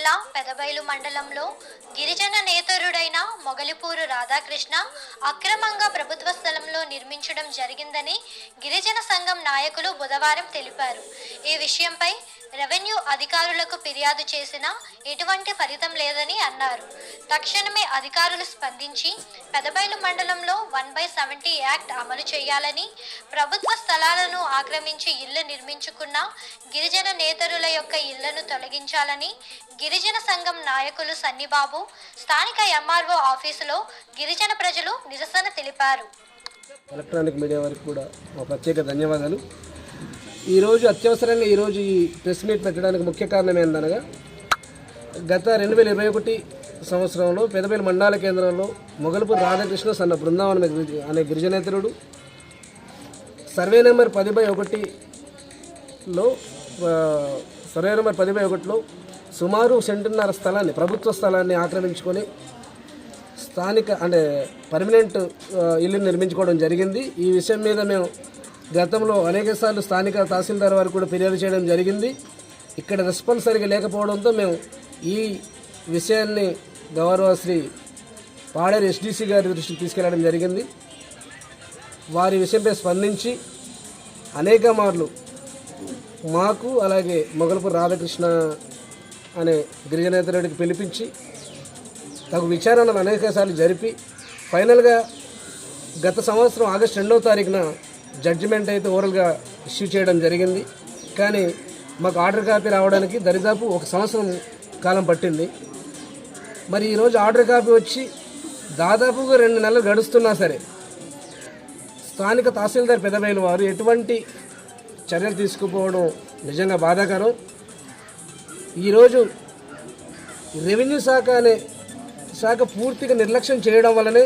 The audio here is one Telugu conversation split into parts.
జిల్లా పెదబైలు మండలంలో గిరిజన నేతరుడైన మొగలిపూరు రాధాకృష్ణ అక్రమంగా ప్రభుత్వ స్థలంలో నిర్మించడం జరిగిందని గిరిజన సంఘం నాయకులు బుధవారం తెలిపారు. ఈ విషయంపై రెవెన్యూ అధికారులకు ఫిర్యాదు చేసినా ఎటువంటి ఫలితం లేదని అన్నారు. తక్షణమే అధికారులు స్పందించి పెదబైలు మండలంలో వన్ బై సెవెంటీ యాక్ట్ అమలు చేయాలని ప్రభుత్వ స్థలాలను ఆక్రమించి ఇళ్ళు నిర్మించుకున్న గిరిజన నేతరుల యొక్క ఇళ్ళను తొలగించాలని గిరిజన సంఘం నాయకులు సన్నిబాబు స్థానిక ఎంఆర్ఓ ఆఫీసులో గిరిజన ప్రజలు నిరసన తెలిపారు. ఎలక్ట్రానిక్ మీడియా వారికి కూడా మా ప్రత్యేక ధన్యవాదాలు. ఈరోజు అత్యవసరంగా ఈరోజు ఈ ప్రెస్ మీట్ పెట్టడానికి ముఖ్య కారణం ఏందనగా గత రెండు వేల ఇరవై ఒకటి సంవత్సరంలో పెదపల్లి మండల కేంద్రంలో మొగల్పూర్ రాధాకృష్ణ సన్న బృందావనం అనే అనే గిరిజనేతరుడు. సర్వే నెంబర్ పది బై ఒకటిలో సర్వే నెంబర్ పది బై ఒకటిలో సుమారు సెంటున్నర స్థలాన్ని ప్రభుత్వ స్థలాన్ని ఆక్రమించుకొని స్థానిక అంటే పర్మనెంట్ ఇల్లు నిర్మించుకోవడం జరిగింది. ఈ విషయం మీద మేము గతంలో అనేక సార్లు స్థానిక తహసీల్దార్ వారు కూడా ఫిర్యాదు చేయడం జరిగింది. ఇక్కడ రెస్పాన్స్ సరిగా లేకపోవడంతో మేము ఈ విషయాన్ని గౌరవ శ్రీ పాడేరు ఎస్డీసీ గారి దృష్టికి తీసుకెళ్ళడం జరిగింది. వారి విషయంపై స్పందించి అనేక మార్లు మాకు అలాగే మొగలపూర్ రాధాకృష్ణ అనే గిరిజనేతరుడికి పిలిపించి తగు విచారణలు అనేకసార్లు జరిపి ఫైనల్గా గత సంవత్సరం ఆగస్టు రెండవ తారీఖున జడ్జిమెంట్ అయితే ఓరల్గా ఇష్యూ చేయడం జరిగింది. కానీ మాకు ఆర్డర్ కాపీ రావడానికి దరిదాపు ఒక సంవత్సరం కాలం పట్టింది. మరి ఈరోజు ఆర్డర్ కాపీ వచ్చి దాదాపుగా రెండు నెలలు గడుస్తున్నా సరే స్థానిక తహసీల్దార్ పెదబైలు వారు ఎటువంటి చర్యలు తీసుకుపోవడం నిజంగా బాధాకరం. ఈరోజు రెవెన్యూ శాఖ అనే శాఖ పూర్తిగా నిర్లక్ష్యం చేయడం వల్లనే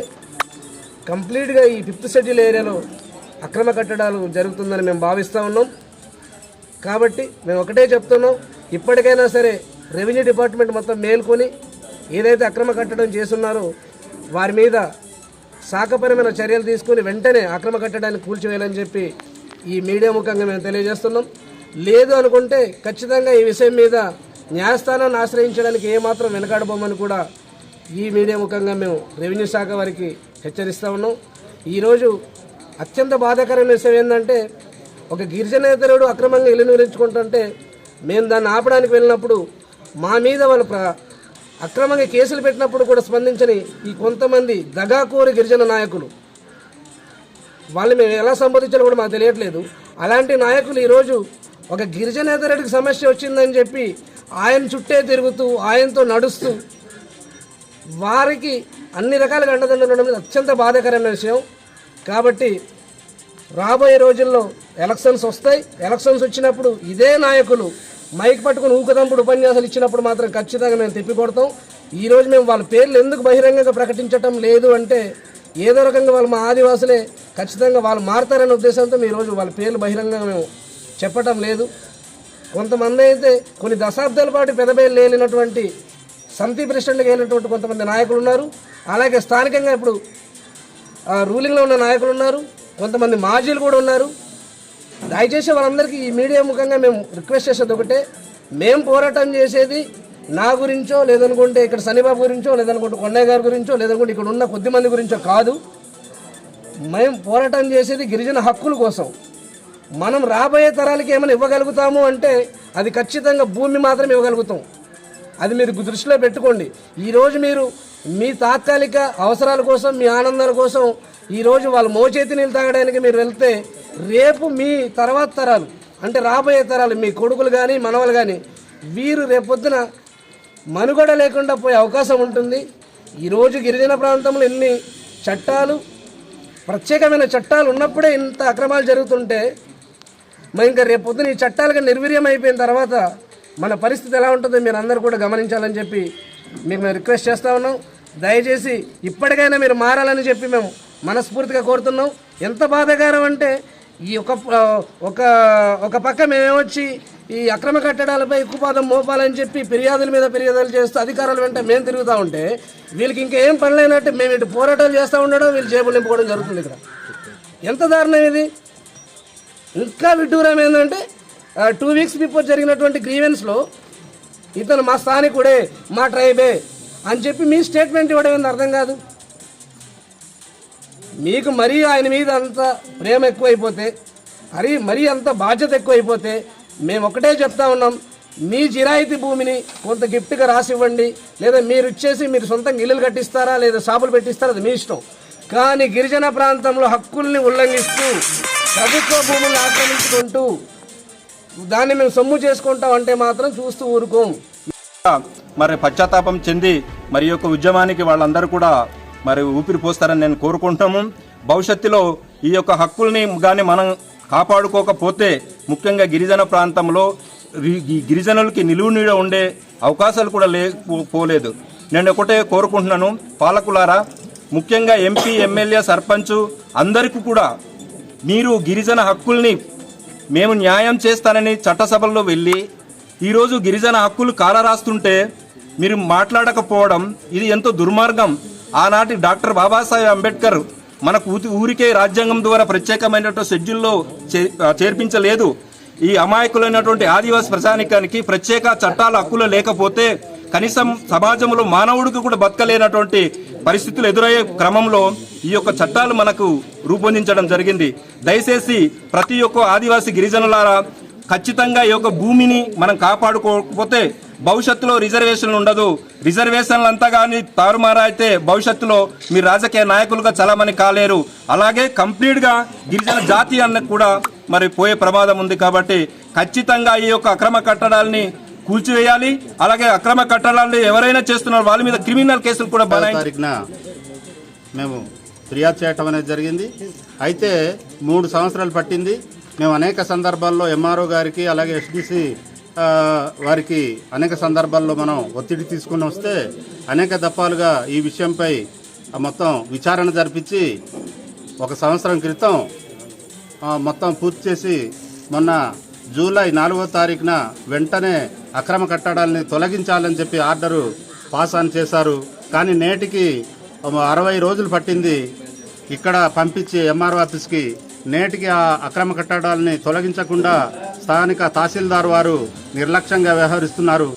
కంప్లీట్గా ఈ ఫిఫ్త్ షెడ్యూల్ ఏరియాలో అక్రమ కట్టడాలు జరుగుతుందని మేము భావిస్తూ ఉన్నాం. కాబట్టి మేము ఒకటే చెప్తున్నాం ఇప్పటికైనా సరే రెవెన్యూ డిపార్ట్మెంట్ మొత్తం మేల్కొని ఏదైతే అక్రమ కట్టడం చేస్తున్నారో వారి మీద శాఖపరమైన చర్యలు తీసుకొని వెంటనే అక్రమ కట్టడాన్ని కూల్చివేయాలని చెప్పి ఈ మీడియా ముఖంగా మేము తెలియజేస్తున్నాం. లేదు అనుకుంటే ఖచ్చితంగా ఈ విషయం మీద న్యాయస్థానాన్ని ఆశ్రయించడానికి ఏమాత్రం వెనకాడబోమని కూడా ఈ మీడియా ముఖంగా మేము రెవెన్యూ శాఖ వారికి హెచ్చరిస్తూ ఉన్నాం. ఈరోజు అత్యంత బాధాకరమైన విషయం ఏంటంటే ఒక గిరిజనేతరుడు అక్రమంగా ఇల్లు నిర్మించుకుంటుంటే మేము దాన్ని ఆపడానికి వెళ్ళినప్పుడు మా మీద వాళ్ళు అక్రమంగా కేసులు పెట్టినప్పుడు కూడా స్పందించని ఈ కొంతమంది దగాకోరి గిరిజన నాయకులు. వాళ్ళు మేము ఎలా సంబోధించాలో కూడా మాకు తెలియట్లేదు. అలాంటి నాయకులు ఈరోజు ఒక గిరిజనేతరుడికి సమస్య వచ్చిందని చెప్పి ఆయన చుట్టే తిరుగుతూ ఆయనతో నడుస్తూ వారికి అన్ని రకాలుగా అండదండలు ఉండడం అనేది అత్యంత బాధాకరమైన విషయం. కాబట్టి రాబోయే రోజుల్లో ఎలక్షన్స్ వస్తాయి. ఎలక్షన్స్ వచ్చినప్పుడు ఇదే నాయకులు మైక్ పట్టుకుని ఊకదంపుడు ఉపన్యాసాలు ఇచ్చినప్పుడు మాత్రం ఖచ్చితంగా మేము తిప్పికొడతాం ఈరోజు మేము వాళ్ళ పేర్లు ఎందుకు బహిరంగంగా ప్రకటించటం లేదు అంటే ఏదో రకంగా వాళ్ళు మా ఆదివాసులే ఖచ్చితంగా వాళ్ళు మారతారనే ఉద్దేశంతో ఈరోజు వాళ్ళ పేర్లు బహిరంగంగా మేము చెప్పటం లేదు. కొంతమంది అయితే కొన్ని దశాబ్దాల పాటు పెదబేలు లేనటువంటి సమితి ప్రెసిడెంట్గా వెళ్ళినటువంటి కొంతమంది నాయకులు ఉన్నారు. అలాగే స్థానికంగా ఇప్పుడు ఆ, రూలింగ్లో ఉన్న నాయకులు ఉన్నారు. కొంతమంది మాజీలు కూడా ఉన్నారు. దయచేసి వాళ్ళందరికీ ఈ మీడియా ముఖంగా మేము రిక్వెస్ట్ చేసేది ఒకటే. మేము పోరాటం చేసేది నా గురించో లేదనుకుంటే ఇక్కడ శనిబాబు గురించో లేదనుకుంటే కొండయ్య గారి గురించో లేదనుకుంటే ఇక్కడ ఉన్న కొద్ది మంది గురించో కాదు. మేము పోరాటం చేసేది గిరిజన హక్కుల కోసం. మనం రాబోయే తరాలకి ఏమైనా ఇవ్వగలుగుతాము అంటే అది ఖచ్చితంగా భూమి మాత్రం ఇవ్వగలుగుతాం. అది మీరు దృష్టిలో పెట్టుకోండి. ఈరోజు మీరు మీ తాత్కాలిక అవసరాల కోసం మీ ఆనందాల కోసం ఈరోజు వాళ్ళు మోచేతి నీళ్ళు తాగడానికి మీరు వెళ్తే రేపు మీ తర్వాత తరాలు అంటే రాబోయే తరాలు మీ కొడుకులు కానీ మనవలు కానీ వీరు రేపొద్దున మనుగడ లేకుండా పోయే అవకాశం ఉంటుంది. ఈరోజు గిరిజన ప్రాంతంలో ఎన్ని చట్టాలు ప్రత్యేకమైన చట్టాలు ఉన్నప్పుడే ఇంత అక్రమాలు జరుగుతుంటే మరి ఇంకా రేపు ఈ చట్టాలుగా నిర్వీర్యం అయిపోయిన తర్వాత మన పరిస్థితి ఎలా ఉంటుందో మీరు అందరూ కూడా గమనించాలని చెప్పి మీకు మేము రిక్వెస్ట్ చేస్తూ ఉన్నాం. దయచేసి ఇప్పటికైనా మీరు మారాలని చెప్పి మేము మనస్ఫూర్తిగా కోరుతున్నాం. ఎంత బాధాకరం అంటే ఈ ఒక ఒక ఒక పక్క మేమేమొచ్చి ఈ అక్రమ కట్టడాలపై ఎక్కుపాదం మోపాలని చెప్పి ఫిర్యాదుల మీద ఫిర్యాదులు చేస్తూ అధికారుల వెంట మేము తిరుగుతూ ఉంటే వీళ్ళకి ఇంకా ఏం పని మేము ఇటు పోరాటాలు చేస్తూ ఉండడం వీళ్ళు జేబులు నింపుకోవడం జరుగుతుంది ఇక్కడ. ఎంత దారుణం ఇది? ఇంకా విడ్డూరం ఏంటంటే టూ వీక్స్ బిఫోర్ జరిగినటువంటి గ్రీవెన్స్లో ఇతను మా స్థానికుడే మా ట్రైబే అని చెప్పి మీ స్టేట్మెంట్ ఇవ్వడం అర్థం కాదు. మీకు మరీ ఆయన మీద అంత ప్రేమ ఎక్కువైపోతే మరి మరీ అంత బాధ్యత ఎక్కువైపోతే మేము ఒకటే చెప్తా ఉన్నాం మీ జిరాయితీ భూమిని కొంత గిఫ్ట్గా రాసి ఇవ్వండి లేదా మీరు ఇచ్చేసి మీరు సొంతంగా ఇల్లులు కట్టిస్తారా లేదా షాపులు పెట్టిస్తారా అది మీ ఇష్టం. కానీ గిరిజన ప్రాంతంలో హక్కుల్ని ఉల్లంఘిస్తూ ప్రభుత్వ భూములను ఆక్రమించుకుంటూ దాన్ని మేము సొమ్ము చేసుకుంటాం అంటే మాత్రం చూస్తూ ఊరుకోం మరి పశ్చాత్తాపం చెంది మరి యొక్క ఉద్యమానికి వాళ్ళందరూ కూడా మరి ఊపిరి పోస్తారని నేను కోరుకుంటాము. భవిష్యత్తులో ఈ యొక్క హక్కుల్ని కానీ మనం కాపాడుకోకపోతే ముఖ్యంగా గిరిజన ప్రాంతంలో గిరిజనులకి నిలువు నీడ ఉండే అవకాశాలు కూడా లేకపోలేదు నేను ఒకటే కోరుకుంటున్నాను. పాలకులారా ముఖ్యంగా ఎంపీ ఎమ్మెల్యే సర్పంచ్ అందరికీ కూడా మీరు గిరిజన హక్కుల్ని మేము న్యాయం చేస్తానని చట్టసభల్లో వెళ్ళి ఈరోజు గిరిజన హక్కులు కాలరాస్తుంటే మీరు మాట్లాడకపోవడం ఇది ఎంతో దుర్మార్గం. ఆనాటి డాక్టర్ బాబాసాహెబ్ అంబేద్కర్ మనకు ఊరికే రాజ్యాంగం ద్వారా ప్రత్యేకమైనటువంటి షెడ్యూల్లో చే- చేర్పించలేదు. ఈ అమాయకులైనటువంటి ఆదివాసి ప్రజానికానికి ప్రత్యేక చట్టాల హక్కులు లేకపోతే కనీసం సమాజంలో మానవుడికి కూడా బతకలేనటువంటి పరిస్థితులు ఎదురయ్యే క్రమంలో ఈ యొక్క చట్టాలు మనకు రూపొందించడం జరిగింది. దయచేసి ప్రతి ఒక్క ఆదివాసి గిరిజనులారా ఖచ్చితంగా ఈ యొక్క భూమిని మనం కాపాడుకోకపోతే భవిష్యత్తులో రిజర్వేషన్లు ఉండదు. రిజర్వేషన్లు అంతా కానీ తారుమారా అయితే భవిష్యత్తులో మీరు రాజకీయ నాయకులుగా చలామణి కాలేరు. అలాగే కంప్లీట్గా గిరిజన జాతి అన్న కూడా మరి పోయే ప్రమాదం ఉంది కాబట్టి ఖచ్చితంగా ఈ యొక్క అక్రమ కట్టడాల్ని కూల్చివేయాలి. అలాగే అక్రమ కట్టడాలను ఎవరైనా చేస్తున్నారో వాళ్ళ మీద క్రిమినల్ కేసులు కూడా తారీఖున మేము ఫిర్యాదు చేయటం అనేది జరిగింది. అయితే మూడు సంవత్సరాలు పట్టింది. మేము అనేక సందర్భాల్లో ఎంఆర్ఓ గారికి అలాగే ఎస్డిసి వారికి అనేక సందర్భాల్లో మనం ఒత్తిడి తీసుకుని వస్తే అనేక దఫాలుగా ఈ విషయంపై మొత్తం విచారణ జరిపించి ఒక సంవత్సరం క్రితం మొత్తం పూర్తి చేసి మొన్న జూలై నాలుగో తారీఖున వెంటనే అక్రమ కట్టడాలని తొలగించాలని చెప్పి ఆర్డరు పాస్ ఆన్ చేశారు. కానీ నేటికి అరవై రోజులు పట్టింది ఇక్కడ పంపించి ఎంఆర్ఓ ఆఫీస్కి నేటికి ఆ అక్రమ కట్టడాలని తొలగించకుండా స్థానిక తహసీల్దార్ వారు నిర్లక్ష్యంగా వ్యవహరిస్తున్నారు.